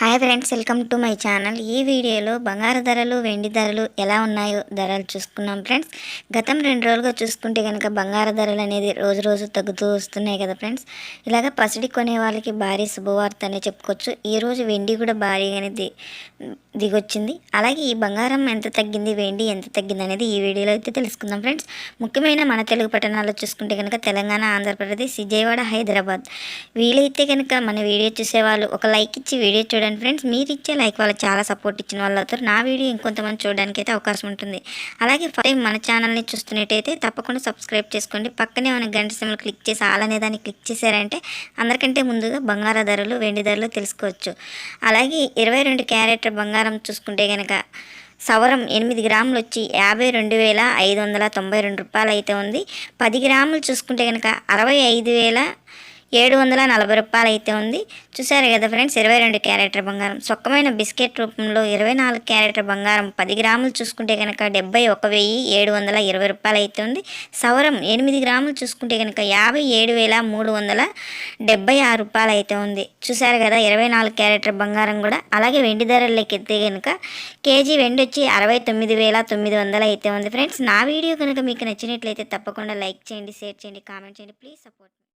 Hi friends welcome to my channel. ఈ వీడియోలో బంగారు ధరలు వెండి ధరలు ఎలా ఉన్నాయో ధరలు చూసుకున్నాం ఫ్రెండ్స్. గతం రెండు రోజులుగా చూసుకుంటే కనుక బంగారు ధరలు అనేది రోజు రోజు తగ్గుతూ వస్తున్నాయి కదా ఫ్రెండ్స్. ఇలాగ పసిడి కొనే వాళ్ళకి భారీ శుభవార్త అనే చెప్పుకోవచ్చు. ఈరోజు వెండి కూడా భారీగానే ది దిగొచ్చింది. అలాగే ఈ బంగారం ఎంత తగ్గింది వెండి ఎంత తగ్గింది అనేది ఈ వీడియోలో అయితే తెలుసుకుందాం ఫ్రెండ్స్. ముఖ్యమైన మన తెలుగు పట్టణాల్లో చూసుకుంటే కనుక తెలంగాణ ఆంధ్రప్రదేశ్ విజయవాడ హైదరాబాద్ వీలైతే కనుక మన వీడియో చూసేవాళ్ళు ఒక లైక్ ఇచ్చి వీడియో చూడండి. ఫ్రెండ్స్ మీరు ఇచ్చే లైక్ వాళ్ళకి చాలా సపోర్ట్ ఇచ్చిన వాళ్ళు అవుతారు నా వీడియో ఇంకొంతమంది చూడడానికి అయితే అవకాశం ఉంటుంది. అలాగే ఫస్ట్ టైం మన ఛానల్ని చూస్తున్నట్టయితే తప్పకుండా సబ్స్క్రైబ్ చేసుకోండి. పక్కనే మన గంట సింబల్ క్లిక్ చేసి ఆల్ అనే దాన్ని క్లిక్ చేశారంటే అందరికంటే ముందుగా బంగార ధరలు వెండి ధరలు తెలుసుకోవచ్చు. అలాగే ఇరవై రెండు క్యారెట్ బంగారం చూసుకుంటే కనుక సవరం ఎనిమిది గ్రాములు వచ్చి యాభై రెండు వేల ఐదు వందల తొంభై రెండు రూపాయలు అయితే ఉంది. పది గ్రాములు చూసుకుంటే కనుక అరవై ఐదు వేల ఏడు వందల నలభై రూపాయలు అయితే ఉంది. చూసారు కదా ఫ్రెండ్స్ ఇరవై రెండు క్యారెటర్ బంగారం. సొక్కమైన బిస్కెట్ రూపంలో ఇరవై నాలుగు క్యారెటర్ బంగారం పది గ్రాములు చూసుకుంటే కనుక డెబ్బై ఒక వెయ్యి ఏడు వందల ఇరవై రూపాయలు అయితే ఉంది. సవరం ఎనిమిది గ్రాములు చూసుకుంటే కనుక యాభై ఏడు వేల మూడు వందల డెబ్బై ఆరు రూపాయలు అయితే ఉంది. చూసారు కదా ఇరవై నాలుగు క్యారెటర్ బంగారం కూడా. అలాగే వెండి ధరల్లోకి ఎత్తే కనుక కేజీ వెండి వచ్చి అరవై తొమ్మిది వేల తొమ్మిది వందలు అయితే ఉంది. ఫ్రెండ్స్ నా వీడియో కనుక మీకు నచ్చినట్లయితే తప్పకుండా లైక్ చేయండి షేర్ చేయండి కామెంట్ చేయండి. Please support